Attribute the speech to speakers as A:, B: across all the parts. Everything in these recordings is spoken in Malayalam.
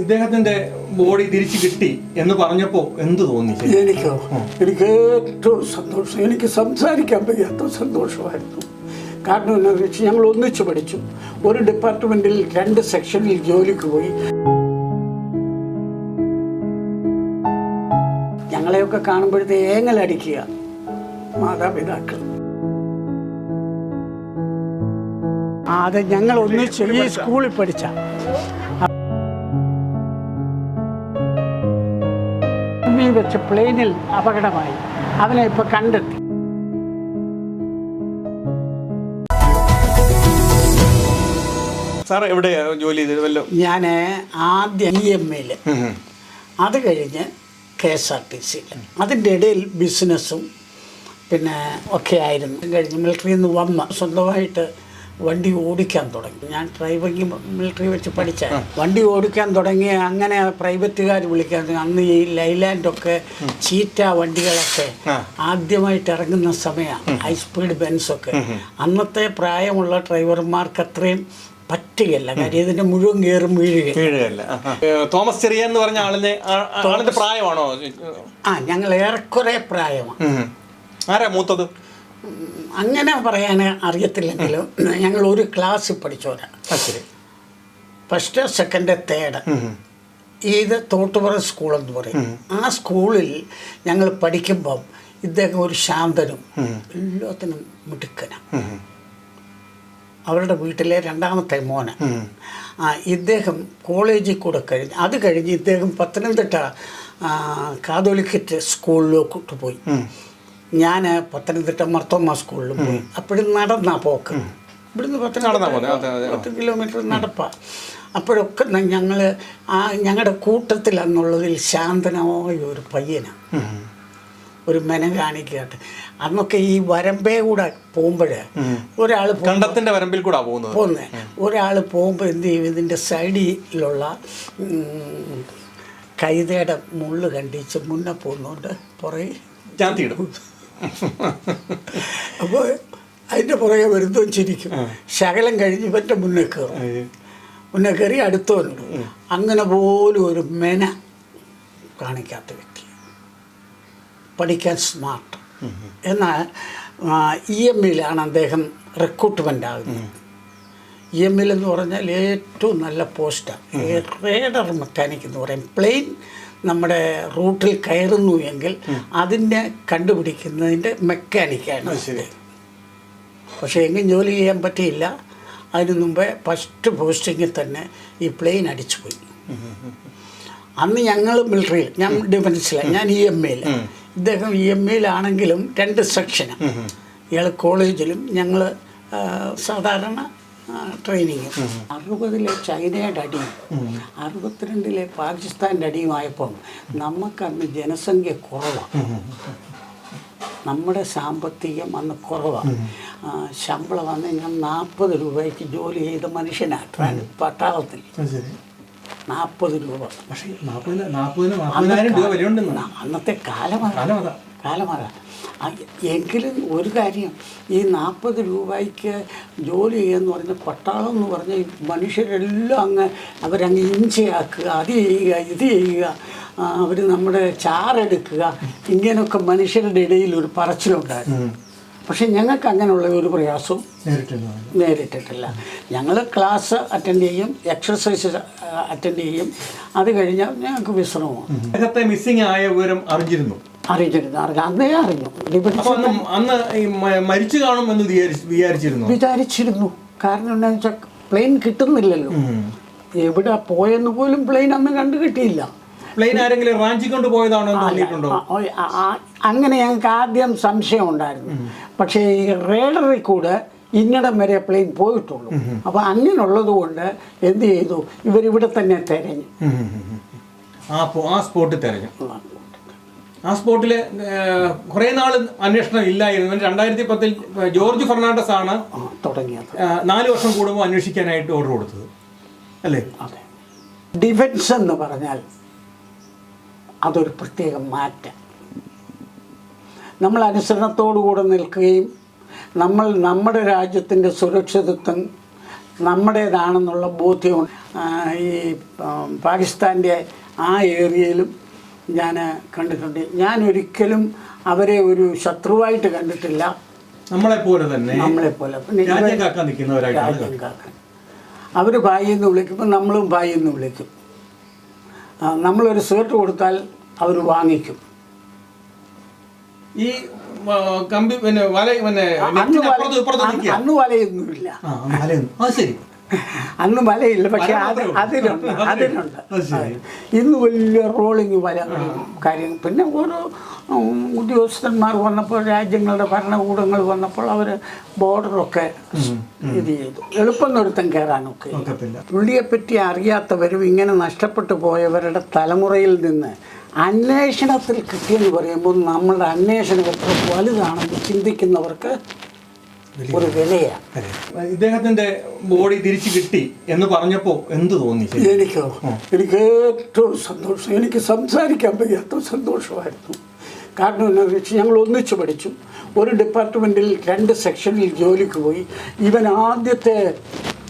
A: ഇദ്ദേഹത്തിന്റെ ബോഡി തിരിച്ചു കിട്ടി എന്ന് പറഞ്ഞപ്പോ എന്ത് തോന്നി
B: എനിക്ക് എനിക്കോ ഏറ്റവും സന്തോഷം എനിക്ക് സംസാരിക്കാൻ വയ്യാത്ത സന്തോഷമായിരുന്നു. കാരണം എന്താണെന്ന് വെച്ചാൽ ഞങ്ങൾ ഒന്നിച്ചു പഠിച്ചു. ഒരു ഡിപ്പാർട്ട്മെന്റിൽ രണ്ട് സെക്ഷനിൽ ജോലിക്ക് പോയി. ഞങ്ങളെയൊക്കെ കാണുമ്പോഴത്തെ ഏങ്ങലടിക്കുക മാതാപിതാക്കൾ. അത് ഞങ്ങൾ ഒന്നിച്ച് ഈ സ്കൂളിൽ പഠിച്ച. ഭൂമിയിൽ വെച്ച് പ്ലെയിനിൽ അപകടമായി. അവനെ ഇപ്പൊ കണ്ടെത്തി.
A: സാർ എവിടെ ജോലി ചെയ്തത്? വല്ലോ
B: ഞാൻ ആദ്യം ഇ എം എയിൽ അത് കഴിഞ്ഞ് K S R T C അതിന്റെ ഇടയിൽ ബിസിനസ്സും പിന്നെ ഒക്കെ ആയിരുന്നു. കഴിഞ്ഞ് മിലിറ്ററിയിൽ നിന്ന് വന്ന് സ്വന്തമായിട്ട് വണ്ടി ഓടിക്കാൻ തുടങ്ങി. ഞാൻ ഡ്രൈവിംഗ് മിലിറ്ററി വെച്ച് പഠിച്ച. വണ്ടി ഓടിക്കാൻ തുടങ്ങി അങ്ങനെ പ്രൈവറ്റുകാർ വിളിക്കാൻ തുടങ്ങി. അന്ന് ഈ ലൈലാൻഡൊക്കെ ചീറ്റ വണ്ടികളൊക്കെ. ആദ്യമായിട്ട് ഇറങ്ങുന്ന സമയമാണ്. ഹൈ സ്പീഡ് ബെൻസൊക്കെ അന്നത്തെ പ്രായമുള്ള ഡ്രൈവർമാർക്ക് അത്രയും പറ്റുകയല്ല. കാര്യം ഇതിന്റെ മുഴുവൻ കയറും വീഴുക
A: വീഴുകയല്ല. തോമസ് ചെറിയ എന്ന് പറഞ്ഞ ആളിനെ ആ- ആ- ആളിന്റെ പ്രായമാണോ?
B: ആ ഞങ്ങൾ ഏറെക്കുറെ പ്രായമാണ്.
A: ആരാ മൂത്തത്?
B: അങ്ങനെ പറയാൻ അറിയത്തില്ലെങ്കിലും ഞങ്ങൾ ഒരു
A: ക്ലാസ് പഠിച്ചോരാ
B: ഫസ്റ്റ് സെക്കൻഡ് തേർഡ് ഇത് തോട്ടുപുറ സ്കൂൾ എന്ന് പറയും ആ സ്കൂളിൽ ഞങ്ങൾ പഠിക്കുമ്പം ഇദ്ദേഹം ഒരു ശാന്തനും എല്ലാത്തിനും മിടുക്കനും. അവരുടെ വീട്ടിലെ രണ്ടാമത്തെ മോന്. ആ ഇദ്ദേഹം കോളേജിൽ കൂടെ കഴിഞ്ഞ് അത് കഴിഞ്ഞ് ഇദ്ദേഹം പത്തനംതിട്ട കാതോലിക്കറ്റ് സ്കൂളിലോട്ട് പോയി. ഞാൻ പത്തനംതിട്ട മർത്തോമ സ്കൂളിൽ പോയി. അപ്പോഴും നടന്നാ പോക്ക്. ഇവിടുന്ന്
A: പത്ത്
B: പത്ത് കിലോമീറ്റർ നടപ്പാ. അപ്പോഴൊക്കെ ഞങ്ങൾ ആ ഞങ്ങളുടെ കൂട്ടത്തിൽ അന്നുള്ളതിൽ ശാന്തനായ ഒരു പയ്യനാണ് ഒരു മെന കാണിക്കാട്ട് അന്നൊക്കെ ഈ വരമ്പേ കൂടെ പോകുമ്പോഴേ ഒരാൾ
A: കണ്ടത്തിന്റെ വരമ്പിൽ കൂടെ പോകുന്നത്.
B: പോകുന്നത് ഒരാൾ പോകുമ്പോൾ എന്ത് ചെയ്യും? ഇതിന്റെ സൈഡിലുള്ള കൈതയുടെ മുള്ള് കണ്ടിച്ച് മുന്നേ പോകുന്നുണ്ട് പുറകെ
A: ഞാൻ തീടും
B: അപ്പോൾ അതിന്റെ പുറകെ വരുന്നതും ചിരിക്കും. ശകലം കഴിഞ്ഞ് ഇവന്റെ മുന്നേ കയറും. മുന്നേ കയറി അടുത്തവനുണ്ട് അങ്ങനെ പോലും ഒരു മെന കാണിക്കാത്ത വ്യക്തി. പഠിക്കാൻ സ്മാർട്ട് എന്നാൽ ഇ എം ഇയിലാണ് അദ്ദേഹം റിക്രൂട്ട്മെന്റ് ആകുന്നത്. ഇ എം എൽ എന്ന് പറഞ്ഞാൽ ഏറ്റവും നല്ല പോസ്റ്റാണ് റേഡർ മെക്കാനിക് എന്ന് പറയും. പ്ലെയിൻ നമ്മുടെ റൂട്ടിൽ കയറുന്നു എങ്കിൽ അതിനെ കണ്ടുപിടിക്കുന്നതിന്റെ മെക്കാനിക്കാണ്
A: ശരി.
B: പക്ഷേ എങ്ങും ജോലി ചെയ്യാൻ പറ്റിയില്ല. അതിനു മുമ്പേ ഫസ്റ്റ് പോസ്റ്റിങ്ങിൽ തന്നെ ഈ പ്ലെയിൻ അടിച്ചു പോയി. അന്ന് ഞങ്ങൾ മിലിറ്ററിയിൽ ഞാൻ ഡിഫൻസിലാണ് ഞാൻ ഇ എം എയിൽ ഇദ്ദേഹം ഇ എം എയിലാണെങ്കിലും രണ്ട് സെക്ഷനാണ് ഇയാൾ കോളേജിലും ഞങ്ങൾ സാധാരണ ട്രെയിനിങ് അറുപതിലെ ചൈനയുടെ അടിയും അറുപത്തിരണ്ടിലെ പാകിസ്ഥാന്റെ അടിയുമായപ്പം നമുക്കന്ന് ജനസംഖ്യ കുറവാണ് നമ്മുടെ സാമ്പത്തികം അന്ന് കുറവാണ് ശമ്പളം വന്ന് ഞാൻ നാൽപ്പത് രൂപയ്ക്ക് ജോലി ചെയ്ത മനുഷ്യനാണ് പട്ടാളത്തിൽ. നാൽപ്പത് രൂപ
A: പക്ഷേ നാൽപ്പതിന് നാൽപ്പതിന് നാൽപ്പതിനായിരം രൂപ വിലയുണ്ടെന്ന്.
B: അന്നത്തെ കാലമാണ് എങ്കിലും ഒരു കാര്യം ഈ നാൽപ്പത് രൂപയ്ക്ക് ജോലി ചെയ്യുകയെന്ന് പറഞ്ഞ പട്ടാളം എന്ന് പറഞ്ഞ മനുഷ്യരെല്ലാം അങ്ങ് അവരങ്ങ് ഇഞ്ചയാക്കുക അത് ചെയ്യുക ഇത് ചെയ്യുക അവർ നമ്മുടെ ചാറെടുക്കുക ഇങ്ങനെയൊക്കെ മനുഷ്യരുടെ ഇടയിൽ ഒരു പറച്ചിലുണ്ടായിരുന്നു. പക്ഷെ ഞങ്ങൾക്ക് അങ്ങനെയുള്ള ഒരു പ്രയാസവും
A: നേരിട്ടില്ല.
B: നേരിട്ടിട്ടില്ല. ഞങ്ങൾ ക്ലാസ് അറ്റൻഡ് ചെയ്യും എക്സസൈസ് അറ്റൻഡ് ചെയ്യും. അത് കഴിഞ്ഞാൽ ഞങ്ങൾക്ക് വിശ്രമമാണ്.
A: അദ്ദേഹത്തെ മിസ്സിംഗ് ആയ വിവരം അറിഞ്ഞിരുന്നു.
B: അറിഞ്ഞിരുന്നു. അറിഞ്ഞു അന്നേ അറിഞ്ഞു.
A: അന്ന് മരിച്ചു കാണും എന്ന് വിചാരിച്ച് വിചാരിച്ചിരുന്നു?
B: വിചാരിച്ചിരുന്നു. കാരണം എന്താണെന്ന് വെച്ചാൽ പ്ലെയിൻ കിട്ടുന്നില്ലല്ലോ. എവിടെ പോയെന്ന് പോലും പ്ലെയിൻ അന്ന് കണ്ടു കിട്ടിയില്ല
A: പ്ലെയിൻ ആരെങ്കിലും റാഞ്ചി കൊണ്ട് പോയതാണോ തോന്നിയിട്ടുണ്ടോ
B: അങ്ങനെ ഞങ്ങൾക്ക് ആദ്യം സംശയം ഉണ്ടായിരുന്നു. പക്ഷേ ഈ റേഡറിൽ കൂടെ ഇന്നിടം വരെ പ്ലെയിൻ പോയിട്ടുള്ളൂ. അപ്പോൾ അങ്ങനെയുള്ളത് കൊണ്ട് എന്ത് ചെയ്തു? ഇവരിവിടെ തന്നെ തിരഞ്ഞു.
A: ആ സ്പോട്ടിൽ തെരഞ്ഞു. ആ സ്പോട്ടിൽ കുറേ നാൾ അന്വേഷണം ഇല്ലായിരുന്നു. രണ്ടായിരത്തി പത്തിൽ ജോർജ് ഫെർണാണ്ടസ് ആണ്
B: തുടങ്ങിയത്.
A: നാല് വർഷം കൂടുമ്പോൾ അന്വേഷിക്കാനായിട്ട് ഓർഡർ കൊടുത്തത്. അല്ലേ?
B: ഡിഫൻസ് എന്ന് പറഞ്ഞാൽ അതൊരു പ്രത്യേക മാറ്റം. നമ്മൾ അനുസരണത്തോടു കൂടെ നിൽക്കുകയും നമ്മൾ നമ്മുടെ രാജ്യത്തിന്റെ സുരക്ഷിതത്വം നമ്മുടേതാണെന്നുള്ള ബോധ്യവും ഈ പാകിസ്ഥാന്റെ ആ ഏരിയയിലും ഞാൻ കണ്ടിട്ടുണ്ട്. ഞാൻ ഒരിക്കലും അവരെ ഒരു ശത്രുവായിട്ട് കണ്ടിട്ടില്ല.
A: നമ്മളെ പോലെ തന്നെ
B: നമ്മളെ പോലെ
A: രാജ്യം കാക്കാൻ
B: അവർ ഭായി എന്ന് വിളിക്കുമ്പോൾ നമ്മളും ഭായി എന്ന് വിളിക്കും നമ്മളൊരു ഷർട്ട് കൊടുത്താൽ അവർ വാങ്ങിക്കും.
A: ഈ കമ്പി പിന്നെ വല പിന്നെ
B: അന്ന് വലയൊന്നുമില്ല.
A: ആ ശരി.
B: അന്ന് വലയില്ല പക്ഷെ അത്. അതിലുണ്ട് ഇന്ന് വലിയ റോളിങ് വല കാര്യം. പിന്നെ ഓരോ ഉദ്യോഗസ്ഥന്മാർ വന്നപ്പോൾ രാജ്യങ്ങളുടെ ഭരണകൂടങ്ങൾ വന്നപ്പോൾ അവർ ബോർഡറൊക്കെ ഇത് ചെയ്തു. എളുപ്പം നിർത്തം കയറാനൊക്കെ പുള്ളിയെപ്പറ്റി അറിയാത്തവരും ഇങ്ങനെ നഷ്ടപ്പെട്ടു പോയവരുടെ തലമുറയിൽ നിന്ന് അന്വേഷണത്തിൽ കിട്ടിയെന്ന് പറയുമ്പോൾ നമ്മളുടെ അന്വേഷണം എത്ര വലുതാണെന്ന് ചിന്തിക്കുന്നവർക്ക് ഒരു വിലയാണ്
A: ഇദ്ദേഹത്തിന്റെ ബോഡി തിരിച്ചു കിട്ടി എന്ന് പറഞ്ഞപ്പോ എന്ത് തോന്നി
B: എനിക്ക്? എനിക്കോ ഏറ്റവും സന്തോഷം. എനിക്ക് സംസാരിക്കാൻ വയ്യാത്ത സന്തോഷമായിരുന്നു. കാരണം എന്താണെന്ന് വെച്ചാൽ ഞങ്ങൾ ഒന്നിച്ച് പഠിച്ചു. ഒരു ഡിപ്പാർട്ട്മെന്റിൽ രണ്ട് സെക്ഷനിൽ ജോലിക്ക് പോയി. ഇവൻ ആദ്യത്തെ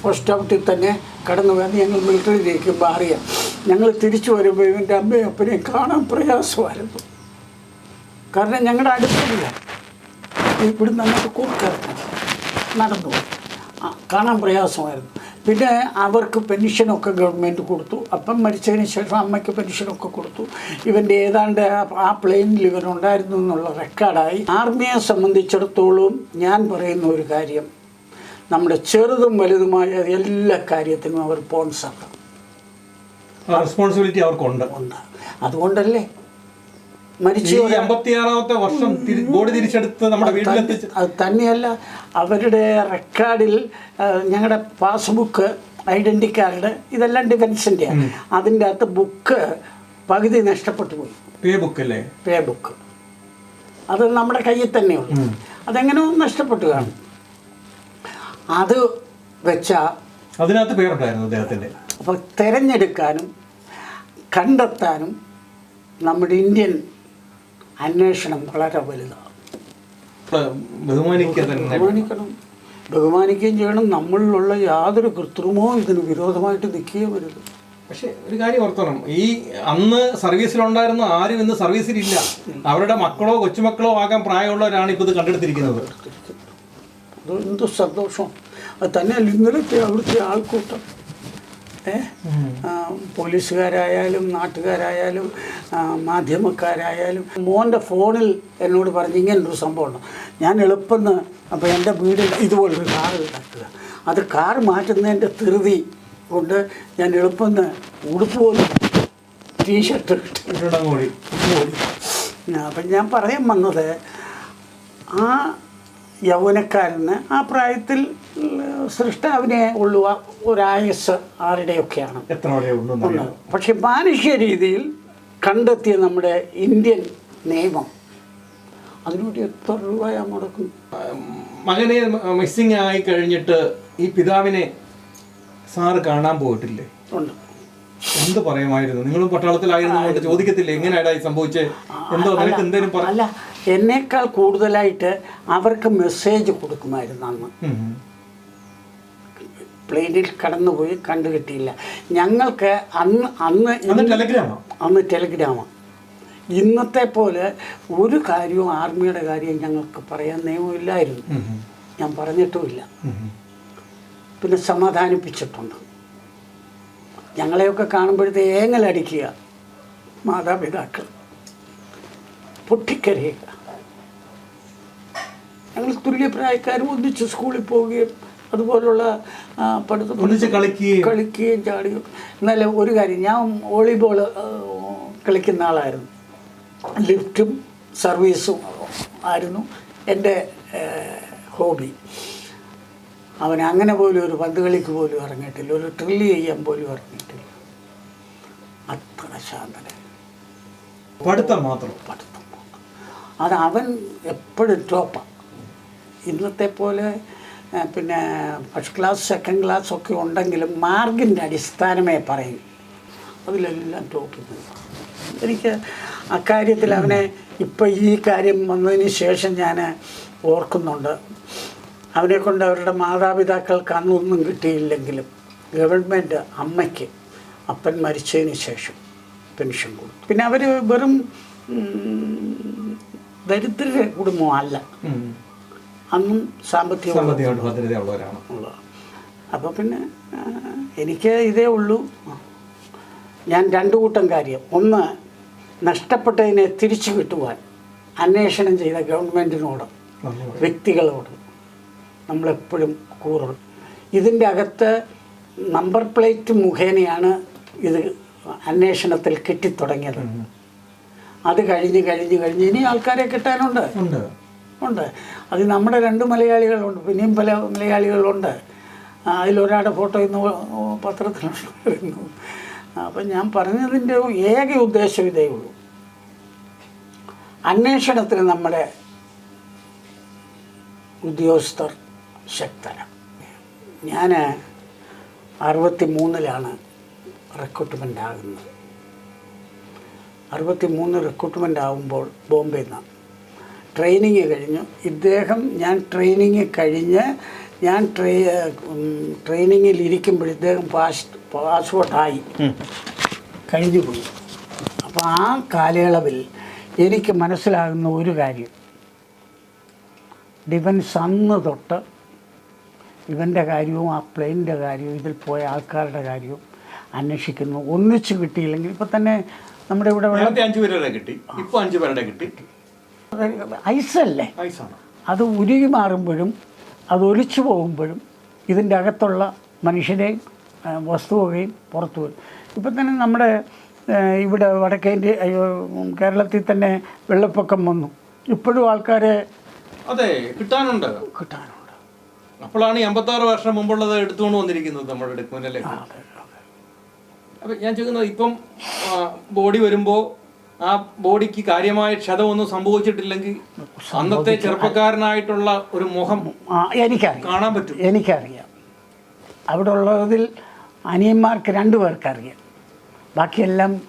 B: പോസ്റ്റ് ഔട്ടിൽ തന്നെ കടന്നു വന്ന് ഞങ്ങൾ മിലിറ്ററിയിലേക്ക് മാറിയ. ഞങ്ങൾ തിരിച്ചു വരുമ്പോൾ ഇവന്റെ അമ്മയും അപ്പനെയും കാണാൻ പ്രയാസമായിരുന്നു. കാരണം ഞങ്ങളുടെ അടുത്തില്ല ഇവിടുന്ന് അങ്ങോട്ട് കൂർക്കിറക്കണം നടന്നു കാണാൻ പ്രയാസമായിരുന്നു. പിന്നെ അവർക്ക് പെൻഷനൊക്കെ ഗവൺമെന്റ് കൊടുത്തു. അപ്പം മരിച്ചതിന് ശേഷം അമ്മയ്ക്ക് പെൻഷനൊക്കെ കൊടുത്തു. ഇവന്റെ ഏതാണ്ട് ആ പ്ലെയിനിൽ ഇവനുണ്ടായിരുന്നു എന്നുള്ള റെക്കോർഡായി ആർമിയെ സംബന്ധിച്ചിടത്തോളം ഞാൻ പറയുന്ന ഒരു കാര്യം. നമ്മുടെ ചെറുതും വലുതുമായ എല്ലാ കാര്യത്തിനും അവർ സ്പോൺസറാണ്
A: റെസ്പോൺസിബിലിറ്റി അവർക്കുണ്ട്.
B: ഉണ്ട്. അതുകൊണ്ടല്ലേ? മരിച്ചു
A: അമ്പത്തിയാറാമത്തെ വർഷം ബോർഡ് ബോഡി തിരിച്ചെടുത്ത് നമ്മുടെ വീട്ടിലെത്തിച്ച്
B: അത് തന്നെയല്ല അവരുടെ റെക്കോർഡിൽ ഞങ്ങളുടെ പാസ്ബുക്ക് ഐഡന്റി കാർഡ് ഇതെല്ലാം ഡിഫൻസിന്റെയാണ് അതിന്റെ അകത്ത് ബുക്ക് പകുതി നഷ്ടപ്പെട്ടു പോയി.
A: പേ ബുക്ക് അല്ലേ?
B: പേ ബുക്ക് അത് നമ്മുടെ കയ്യിൽ തന്നെയുള്ളു. അതെങ്ങനെയോ നഷ്ടപ്പെട്ടു കാണും. അത് വെച്ച
A: അതിനകത്ത് പേരുണ്ടായിരുന്നു അദ്ദേഹത്തിന്റെ.
B: അപ്പോൾ തിരഞ്ഞെടുക്കാനും കണ്ടെത്താനും നമ്മുടെ ഇന്ത്യൻ അന്വേഷണം വളരെ വലുതാണ്. ബഹുമാനിക്കണം. ബഹുമാനിക്കുകയും ചെയ്യണം. നമ്മളിലുള്ള യാതൊരു കൃത്രിമവും ഇതിന് വിരോധമായിട്ട് നിൽക്കുകയും വരുത്
A: പക്ഷെ ഒരു കാര്യം ഓർത്തണം. ഈ അന്ന് സർവീസിലുണ്ടായിരുന്ന ആരും ഇന്ന് സർവീസിലില്ല. അവരുടെ മക്കളോ കൊച്ചുമക്കളോ ആകാൻ പ്രായമുള്ളവരാണ് ഇപ്പോൾ ഇത് കണ്ടെടുത്തിരിക്കുന്നത്.
B: അത് എന്ത് സന്തോഷം. അത് തന്നെയല്ല ഇന്നലത്തെ അവിടുത്തെ ആൾക്കൂട്ടം. ഏ? പോലീസുകാരായാലും നാട്ടുകാരായാലും മാധ്യമക്കാരായാലും. മോന്റെ ഫോണിൽ എന്നോട് പറഞ്ഞ് ഇങ്ങനൊരു സംഭവമുണ്ട്. ഞാൻ എളുപ്പമെന്ന് അപ്പോൾ എന്റെ വീടിൽ ഇതുപോലൊരു കാർ ഉണ്ടാക്കുക. അത് കാർ മാറ്റുന്നതിന്റെ ധൃതി കൊണ്ട് ഞാൻ എളുപ്പമെന്ന് ഉടുപ്പ് പോലും ടീഷർട്ട് ഇട്ട്
A: ഇട്ടിടം കൂടി
B: പോയി അപ്പം ഞാൻ പറയാൻ വന്നത് ആ യൗവനക്കാരന് ആ പ്രായത്തിൽ സൃഷ്ടാവിനെ ഉള്ളുവ ഒരായസ് ആരുടെയൊക്കെയാണ്. പക്ഷെ മാനുഷ്യ രീതിയിൽ കണ്ടെത്തിയ നമ്മുടെ ഇന്ത്യൻ നിയമം അതിനോട് എത്ര രൂപയാ മുടക്കും?
A: മകനെ മിസ്സിങ് ആയി കഴിഞ്ഞിട്ട് ഈ പിതാവിനെ സാറ് കാണാൻ പോയിട്ടില്ലേ?
B: ഉണ്ട്.
A: എന്ത് പറയുമായിരുന്നു? നിങ്ങളും പട്ടാളത്തിലായിരുന്നു ചോദിക്കത്തില്ലേ? എങ്ങനെയാടാ ഈ സംഭവിച്ചേ? എന്തോ നിനക്ക് എന്തേലും പറ
B: അല്ല എന്നേക്കാൾ കൂടുതലായിട്ട് അവർക്ക് മെസ്സേജ് കൊടുക്കുമായിരുന്നു അന്ന് പ്ലെയിനിൽ കടന്നുപോയി കണ്ടു കിട്ടിയില്ല. ഞങ്ങൾക്ക് അന്ന് അന്ന്
A: അന്ന് ടെലിഗ്രാമ
B: ഇന്നത്തെ പോലെ ഒരു കാര്യവും ആർമിയുടെ കാര്യം ഞങ്ങൾക്ക് പറയാൻ നിയമമില്ലായിരുന്നു. ഞാൻ പറഞ്ഞിട്ടുമില്ല. പിന്നെ സമാധാനിപ്പിച്ചിട്ടുണ്ട്. ഞങ്ങളെയൊക്കെ കാണുമ്പോഴത്തെ ഏങ്ങലടിക്കുക. മാതാപിതാക്കൾ പൊട്ടിക്കരയുക. ഞങ്ങൾ തുല്യപ്രായക്കാരും ഒന്നിച്ച് സ്കൂളിൽ പോവുകയും അതുപോലുള്ള പഠിത്തം
A: ഒന്നിച്ച് കളിക്കുകയും.
B: കളിക്കുകയും ചാടുകയും. എന്നാലും ഒരു കാര്യം ഞാൻ വോളിബോൾ കളിക്കുന്ന ആളായിരുന്നു. ലിഫ്റ്റും സർവീസും ആയിരുന്നു എന്റെ ഹോബി. അവൻ അങ്ങനെ പോലും ഒരു പന്ത് കളിക്ക് പോലും ഇറങ്ങിയിട്ടില്ല. ഒരു ഡ്രില്ല് ചെയ്യാൻ പോലും ഇറങ്ങിയിട്ടില്ല. അത്ര ശാന്തന
A: പഠിത്തം മാത്രം.
B: പഠിത്തം അത് അവൻ എപ്പോഴും ടോപ്പാണ് ഇന്നത്തെ പോലെ പിന്നെ ഫസ്റ്റ് ക്ലാസ് സെക്കൻഡ് ക്ലാസ് ഒക്കെ ഉണ്ടെങ്കിലും മാർക്കിന്റെ അടിസ്ഥാനമേ പറയും. അതിലെല്ലാം ടോപ്പിൽ എനിക്ക് അക്കാര്യത്തിൽ അവനെ ഇപ്പം ഈ കാര്യം വന്നതിന് ശേഷം ഞാൻ ഓർക്കുന്നുണ്ട്. അവനെ കൊണ്ട് അവരുടെ മാതാപിതാക്കൾക്ക് അന്നൊന്നും കിട്ടിയില്ലെങ്കിലും ഗവൺമെന്റ് അമ്മയ്ക്ക് അപ്പൻ മരിച്ചതിന് ശേഷം പെൻഷൻ കൊടുത്തു. പിന്നെ അവർ വെറും ദരിദ്ര കുടുംബമല്ല. അന്നും സാമ്പത്തിക
A: സാമ്പത്തികമായിട്ട് ഭദ്രതയുള്ളവരാണ്
B: അപ്പോൾ പിന്നെ എനിക്ക് ഇതേ ഉള്ളൂ. ഞാൻ രണ്ടു കൂട്ടം കാര്യം. ഒന്ന് നഷ്ടപ്പെട്ടതിനെ തിരിച്ചു കിട്ടുവാൻ അന്വേഷണം ചെയ്ത ഗവൺമെന്റിനോട് വ്യക്തികളോട് നമ്മളെപ്പോഴും കൂറും ഇതിന്റെ അകത്ത് നമ്പർ പ്ലേറ്റ് മുഖേനയാണ് ഇത് അന്വേഷണത്തിൽ കിട്ടിത്തുടങ്ങിയത്. അത് കഴിഞ്ഞ് കഴിഞ്ഞ് കഴിഞ്ഞ് ഇനി ആൾക്കാരെ കിട്ടാനുണ്ട്.
A: ഉണ്ട്.
B: അത് നമ്മുടെ രണ്ട് മലയാളികളുണ്ട്. പിന്നെയും പല മലയാളികളുണ്ട്. അതിലൊരാളുടെ ഫോട്ടോ ഇന്ന് പത്രത്തിലുണ്ടായിരുന്നു അപ്പം ഞാൻ പറഞ്ഞതിന്റെ ഏക ഉദ്ദേശം ഇതേ ഉള്ളൂ. അന്വേഷണത്തിന് നമ്മുടെ ഉദ്യോഗസ്ഥർ ശക്തരാണ്. ഞാൻ അറുപത്തി മൂന്നിലാണ് റിക്രൂട്ട്മെന്റ് ആകുന്നത്. അറുപത്തി മൂന്ന് റിക്രൂട്ട്മെന്റ് ആകുമ്പോൾ ബോംബെയിൽ നിന്നാണ് ട്രെയിനിങ് കഴിഞ്ഞു. ഇദ്ദേഹം ഞാൻ ട്രെയിനിങ് കഴിഞ്ഞ് ഞാൻ ട്രെയി ട്രെയിനിങ്ങിൽ ഇരിക്കുമ്പോൾ ഇദ്ദേഹം പാസ് പാസ്പോർട്ടായി. കഴിഞ്ഞു പോയി. അപ്പോൾ ആ കാലയളവിൽ എനിക്ക് മനസ്സിലാകുന്ന ഒരു കാര്യം. ഡിഫൻസ് അന്ന് തൊട്ട് ഇവന്റെ കാര്യവും ആ പ്ലെയിനിന്റെ കാര്യവും ഇതിൽ പോയ ആൾക്കാരുടെ കാര്യവും അന്വേഷിക്കുന്നു. ഒന്നിച്ച് കിട്ടിയില്ലെങ്കിൽ ഇപ്പം തന്നെ നമ്മുടെ ഇവിടെ
A: കിട്ടി. ഇപ്പോൾ അഞ്ച് പേരുടെ കിട്ടി.
B: ഐസല്ലേ? അത് ഉരുകി മാറുമ്പോഴും അത് ഒലിച്ചു പോകുമ്പോഴും ഇതിന്റെ അകത്തുള്ള മനുഷ്യരെയും ആ, വസ്തുവകയും പുറത്തു വരും. ഇപ്പം തന്നെ നമ്മുടെ ഇവിടെ വടക്കേന്റെ കേരളത്തിൽ തന്നെ വെള്ളപ്പൊക്കം വന്നു. ഇപ്പോഴും ആൾക്കാരെ
A: അതെ കിട്ടാനുണ്ട്.
B: കിട്ടാനുണ്ട്.
A: അപ്പോഴാണ് ഈ അമ്പത്താറ് വർഷം മുമ്പുള്ളത് എടുത്തുകൊണ്ട് വന്നിരിക്കുന്നത് നമ്മുടെ മുന്നിലേക്ക്
B: അതെ.
A: ഞാൻ ചോദിക്കുന്നത് ഇപ്പം ബോഡി വരുമ്പോ ആ ബോഡിക്ക് കാര്യമായ ക്ഷതമൊന്നും സംഭവിച്ചിട്ടില്ലെങ്കിൽ അന്നത്തെ ചെറുപ്പക്കാരനായിട്ടുള്ള ഒരു മുഖം
B: എനിക്കറിയാം.
A: കാണാൻ പറ്റും.
B: എനിക്കറിയാം. അവിടെ ഉള്ളതിൽ അനിയന്മാർക്ക് രണ്ടു പേർക്കറിയാം. ബാക്കിയെല്ലാം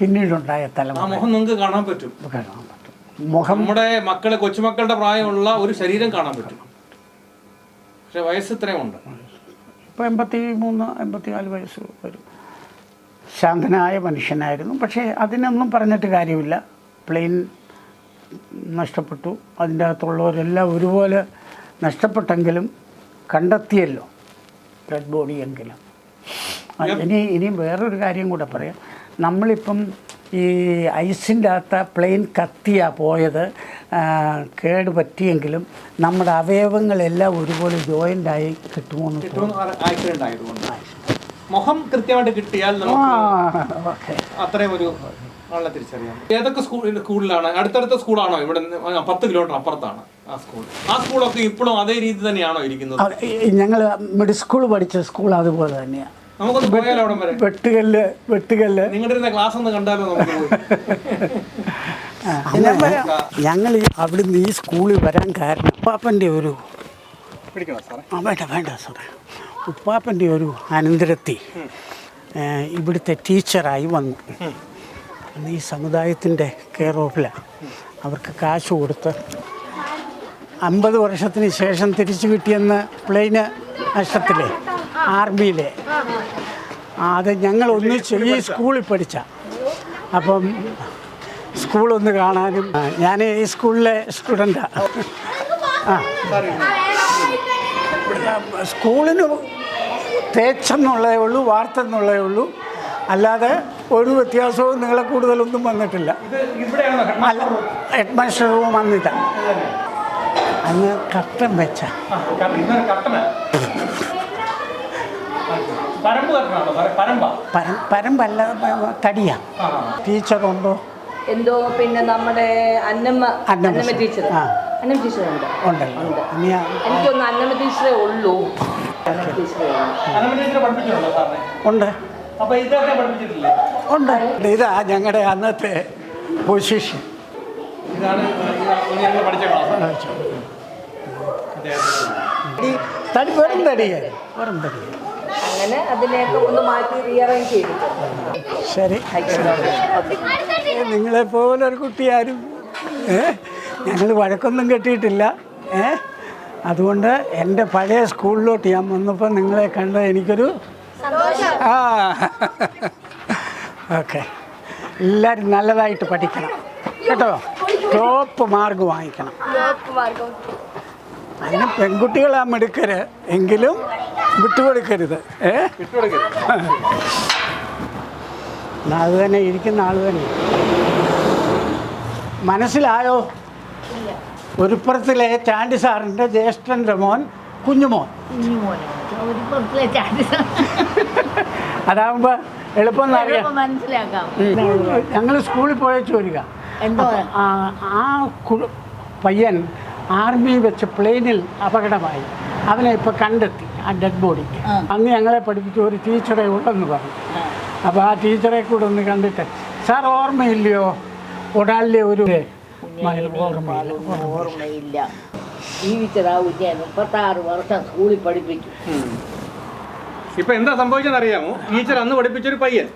B: പിന്നീടുണ്ടായ തലമുറ.
A: മുഖം നിങ്ങൾക്ക് കാണാൻ പറ്റും.
B: കാണാൻ പറ്റും. മുഖം
A: നമ്മുടെ മക്കളെ കൊച്ചുമക്കളുടെ പ്രായമുള്ള ഒരു ശരീരം കാണാൻ പറ്റും. പക്ഷെ വയസ്സ് ഇത്രയും ഉണ്ട്.
B: ഇപ്പോൾ എൺപത്തി മൂന്ന് എൺപത്തി നാല് വയസ്സ് വരും. ശാന്തനായ മനുഷ്യനായിരുന്നു. പക്ഷേ അതിനൊന്നും പറഞ്ഞിട്ട് കാര്യമില്ല. പ്ലെയിൻ നഷ്ടപ്പെട്ടു. അതിന്റെ അകത്തുള്ളവരെല്ലാം ഒരുപോലെ നഷ്ടപ്പെട്ടെങ്കിലും കണ്ടെത്തിയല്ലോ. ഡെഡ് ബോഡി എങ്കിലും. ആ, ഇനി ഇനി വേറൊരു കാര്യം കൂടെ പറയാം. നമ്മളിപ്പം ഈ ഐസിന്റെ അകത്ത് പ്ലെയിൻ കത്തിയാണ് പോയത്. കേട് പറ്റിയെങ്കിലും നമ്മുടെ അവയവങ്ങളെല്ലാം ഒരുപോലെ ജോയിന്റായി
A: കിട്ടുമോ എന്ന് തോന്നുന്നു മുഖം കൃത്യമായിട്ട് കിട്ടിയാൽ നമുക്ക് അത്രയും ഒരു ആളെ തിരിച്ചറിയാം. ഏതൊക്കെ സ്കൂൾ സ്കൂളിലാണ്? അടുത്തടുത്ത സ്കൂളാണോ? ഇവിടെ പത്ത് കിലോമീറ്റർ അപ്പുറത്താണ് ആ സ്കൂൾ. ആ സ്കൂളൊക്കെ ഇപ്പോഴും അതേ രീതി തന്നെയാണോ ഇരിക്കുന്നത്?
B: ഞങ്ങൾ മിഡിൽ സ്കൂൾ പഠിച്ച സ്കൂൾ അതുപോലെ തന്നെയാണ്
A: നമുക്കൊന്ന് പോയാലോ അവിടെ വരെ?
B: വെട്ടുകല്ല് വെട്ടുകല്ല്.
A: നിങ്ങളുടെ ഇരുന്ന ക്ലാസ് ഒന്ന് കണ്ടാലോ നമുക്ക്
B: ഞങ്ങൾ അവിടുന്ന് ഈ സ്കൂളിൽ വരാൻ കാരണം പാപ്പന്റെ ഒരു വേണ്ട വേണ്ട സാറേ. ഉപ്പാപ്പന്റെ ഒരു അനന്തരത്തി ഇവിടുത്തെ ടീച്ചറായി വന്നു. അന്ന് ഈ സമുദായത്തിന്റെ കെയർ ഓഫിലാണ് അവർക്ക് കാശ് കൊടുത്ത് അമ്പത് വർഷത്തിന് ശേഷം തിരിച്ചു കിട്ടിയെന്ന് പ്ലെയിന് നഷ്ടത്തിലെ ആർമിയിലെ. അത് ഞങ്ങൾ ഒന്നിച്ച് ഈ സ്കൂളിൽ പഠിച്ച. അപ്പം സ്കൂളൊന്ന് കാണാനും ഞാൻ ഈ സ്കൂളിലെ സ്റ്റുഡന്റാണ് ആ സ്കൂളിന് തേച്ചെന്നുള്ളതേ ഉള്ളൂ വാർത്തെന്നുള്ളതേ ഉള്ളൂ. അല്ലാതെ ഒരു വ്യത്യാസവും നിങ്ങളെ കൂടുതലൊന്നും വന്നിട്ടില്ല. അല്ല ഹെഡ് മാസ്റ്റർ റൂം വന്നില്ല. അന്ന് കട്ടൻ വെച്ച. പരമ്പല്ല തടിയാ.
A: ടീച്ചർ
B: ഉണ്ടോ
C: എന്തോ പിന്നെ നമ്മുടെ അന്നമ്മ
B: അന്നമ്മ
C: ടീച്ചർ. അന്നമ്മ ടീച്ചർ ഉണ്ട്.
B: ഉണ്ടല്ലോ
C: എനിക്കൊന്ന് അന്നമ്മ ടീച്ചറേ ഉള്ളൂ.
B: ഉണ്ട്. ഉണ്ട്. ഇതാ ഞങ്ങളുടെ അന്നത്തെ പൊസിഷൻ
A: ഇതാണ് ഞങ്ങൾ പഠിച്ച ക്ലാസ്
B: തടി വെറും തടിയേ വെറും തടി
C: അങ്ങനെ അതിനെയൊക്കെ ഒന്ന് മാറ്റി റീഅറേഞ്ച് ചെയ്തിട്ടുണ്ട്.
B: ശരി. നിങ്ങളെ പോലെ ഒരു കുട്ടി ആരും ഞങ്ങൾ വഴക്കൊന്നും കെട്ടിയിട്ടില്ല ഏ? അതുകൊണ്ട് എന്റെ പഴയ സ്കൂളിലോട്ട് ഞാൻ വന്നപ്പോൾ നിങ്ങളെ കണ്ട് എനിക്കൊരു ആ. ഓക്കെ. എല്ലാവരും നല്ലതായിട്ട് പഠിക്കണം. കേട്ടോ? ടോപ്പ് മാർക്ക് വാങ്ങിക്കണം. അതിന് പെൺകുട്ടികളാ എടുക്കരുത് എങ്കിലും വിട്ടുകൊടുക്കരുത്. ഏ? അത് തന്നെ ഇരിക്കുന്ന ആൾ തന്നെ. മനസ്സിലായോ? ഒരുപ്പുറത്തിലെ ചാണ്ടി സാറിന്റെ ജ്യേഷ്ഠന്റെ മോൻ കുഞ്ഞുമോൻ. അതാകുമ്പോൾ എളുപ്പം
D: മനസ്സിലാക്കാം.
B: ഞങ്ങൾ സ്കൂളിൽ പോയച്ചു
D: ചോരുക.
B: ആ പയ്യൻ ആർമി വെച്ച് പ്ലെയിനിൽ അപകടമായി. അവനെ ഇപ്പോൾ കണ്ടെത്തി ആ ഡെഡ് ബോഡി. അന്ന് ഞങ്ങളെ പഠിപ്പിച്ച ഒരു ടീച്ചറെ ഉണ്ടെന്ന് പറഞ്ഞു. അപ്പോൾ ആ ടീച്ചറെ കൂടെ ഒന്ന് കണ്ടിട്ട് സാർ ഓർമ്മയില്ലയോ? ഒടാലിലെ ഒരു ഓർമ്മയില്ല.
D: ജീവിച്ചതാ ഞാൻ മുപ്പത്താറ് വർഷം സ്കൂളിൽ പഠിപ്പിച്ചു.
A: ഇപ്പൊ എന്താ സംഭവിച്ചെന്ന് അറിയാമോ? ടീച്ചർ അന്ന് പഠിപ്പിച്ചൊരു പയ്യൻ.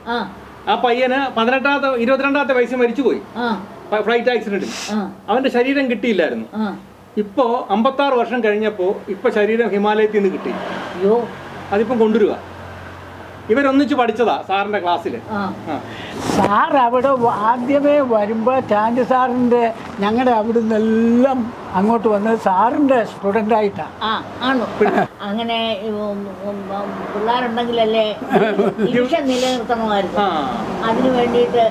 D: ആ.
A: പയ്യന് പതിനെട്ടാമത്തെ ഇരുപത്തിരണ്ടാമത്തെ വയസ്സിൽ മരിച്ചുപോയി ഫ്ലൈറ്റ് ആക്സിഡന്റിൽ. അവന്റെ ശരീരം കിട്ടിയില്ലായിരുന്നു. ഇപ്പോ അമ്പത്താറ് വർഷം കഴിഞ്ഞപ്പോ ഇപ്പൊ ശരീരം ഹിമാലയത്തിൽ നിന്ന് കിട്ടി. അതിപ്പം കൊണ്ടുവരിക. ഇവരൊന്നിച്ച് പഠിച്ചതാ സാറിന്റെ ക്ലാസ്സിൽ
D: ആ.
B: സാർ അവിടെ ആദ്യമേ വരുമ്പോൾ ചാണ്ടി സാറിന്റെ ഞങ്ങളുടെ അവിടെ നിന്നെല്ലാം അങ്ങോട്ട് വന്ന് സാറിന്റെ സ്റ്റുഡന്റായിട്ടാണ്
D: ആ ആണോ? അങ്ങനെ പിള്ളേരുണ്ടെങ്കിലല്ലേ ഡിവിഷൻ നിലനിർത്തണമായിരുന്നു.
A: ആ.
D: അതിനു വേണ്ടിയിട്ട്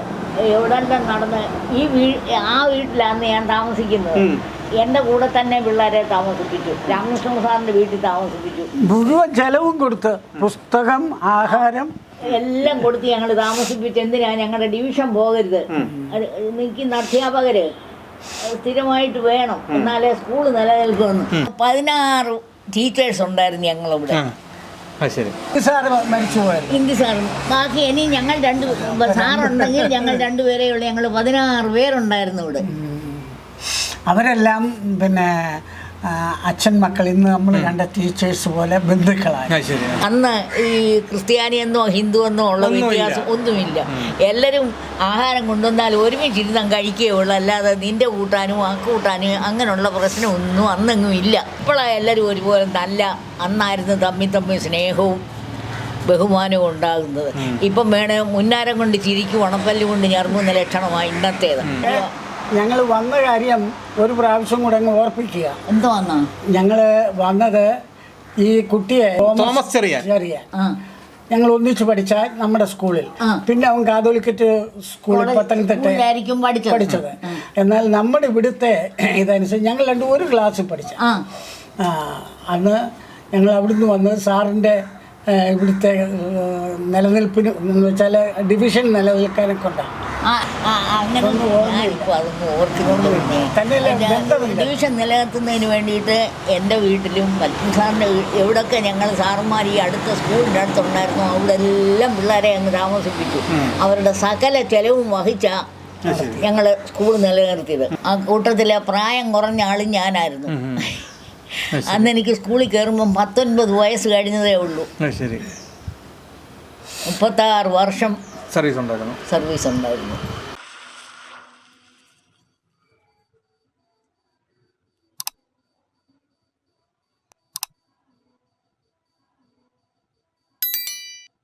D: എവിടെല്ലാം നടന്ന് ഈ വീ ആ വീട്ടിലാണ് ഞാൻ താമസിക്കുന്നത്. എന്റെ കൂടെ തന്നെ പിള്ളേരെ താമസിപ്പിച്ചു. രാമകൃഷ്ണ സാറിന്റെ വീട്ടിൽ താമസിപ്പിച്ചു.
B: മുഴുവൻ ചെലവും കൊടുത്ത് പുസ്തകം ആഹാരം.
D: എല്ലാം കൊടുത്ത് ഞങ്ങൾ താമസിപ്പിച്ച് എന്തിനാ ഞങ്ങളുടെ ഡിവിഷൻ പോകരുത്? നിൽക്കുന്ന അധ്യാപകര് സ്ഥിരമായിട്ട് വേണം. എന്നാലേ സ്കൂൾ നിലനിൽക്കുമെന്ന് പതിനാറ് ടീച്ചേഴ്സ് ഉണ്ടായിരുന്നു ഞങ്ങളിവിടെ. ഹിന്ദി സാറും ബാക്കി ഇനി ഞങ്ങൾ രണ്ട് സാറുണ്ടെങ്കിൽ ഞങ്ങൾ രണ്ടുപേരെയുള്ള ഉള്ളൂ. ഞങ്ങൾ പതിനാറ് പേരുണ്ടായിരുന്നു ഇവിടെ.
B: അവരെല്ലാം പിന്നെ അച്ഛൻ മക്കൾ ഇന്ന് നമ്മൾ കണ്ട ടീച്ചേഴ്സ് പോലെ
A: ബന്ധുക്കളാണ്
D: അന്ന് ഈ ക്രിസ്ത്യാനി എന്നോ ഹിന്ദു എന്നോ ഉള്ള വ്യത്യാസം ഒന്നുമില്ല. എല്ലാവരും ആഹാരം കൊണ്ടുവന്നാൽ ഒരുമിച്ചിരുന്ന് കഴിക്കുകയുള്ളൂ. അല്ലാതെ നിന്റെ കൂട്ടാനും ആ കൂട്ടാനും അങ്ങനെയുള്ള പ്രശ്നമൊന്നും അന്നെങ്ങും ഇല്ല. ഇപ്പോഴാണ് എല്ലാവരും ഒരുപോലെ നല്ല അന്നായിരുന്നു തമ്മി തമ്മി സ്നേഹവും ബഹുമാനവും ഉണ്ടാകുന്നത്. ഇപ്പം വേണേ മുന്നാരം കൊണ്ട് ചിരിക്കും ഉണപ്പല്ല് കൊണ്ട് ഞറുങ്ങുന്ന ലക്ഷണമാണ് ഇന്നത്തേത്.
B: ഞങ്ങൾ വന്ന കാര്യം ഒരു പ്രാവശ്യം കൂടെ അങ്ങ് ഓർപ്പിക്കുക.
D: എന്തോ വന്നാ?
B: ഞങ്ങൾ വന്നത് ഈ കുട്ടിയെ
A: തോമസ്
D: ആ.
B: ഞങ്ങൾ ഒന്നിച്ച് പഠിച്ച നമ്മുടെ സ്കൂളിൽ. പിന്നെ അവൻ കാതോലിക്കറ്റ് സ്കൂളിൽ പത്തനംതിട്ട
D: പഠിച്ചത്.
B: എന്നാൽ നമ്മുടെ ഇവിടുത്തെ ഇതനുസരിച്ച് ഞങ്ങൾ രണ്ടും ഒരു ക്ലാസ്സിൽ പഠിച്ച. അന്ന് ഞങ്ങൾ അവിടുന്ന് വന്ന് സാറിന്റെ ഇവിടുത്തെ നിലനിൽപ്പിന് എന്ന് വെച്ചാൽ ഡിവിഷൻ നിലനിൽക്കാനെ കൊണ്ടാണ്.
D: ഡിവിഷൻ നിലനിർത്തുന്നതിന് വേണ്ടിയിട്ട് എന്റെ വീട്ടിലും സാറിന്റെ എവിടെയൊക്കെ ഞങ്ങൾ സാറന്മാർ ഈ അടുത്ത സ്കൂളിന്റെ അടുത്തുണ്ടായിരുന്നു അവിടെ എല്ലാം പിള്ളേരെ അങ്ങ് താമസിപ്പിച്ചു. അവരുടെ സകല ചെലവും വഹിച്ച ഞങ്ങൾ സ്കൂൾ നിലനിർത്തിയത്. ആ കൂട്ടത്തിലെ പ്രായം കുറഞ്ഞ ആളും ഞാനായിരുന്നു. അന്ന് എനിക്ക് സ്കൂളിൽ കയറുമ്പം പത്തൊൻപത് വയസ്സ് കഴിഞ്ഞതേ ഉള്ളൂ.
A: ശരി.
D: മുപ്പത്താറ് വർഷം
A: സർവീസ് ഉണ്ടായിരുന്നു
D: സർവീസ് ഉണ്ടായിരുന്നു.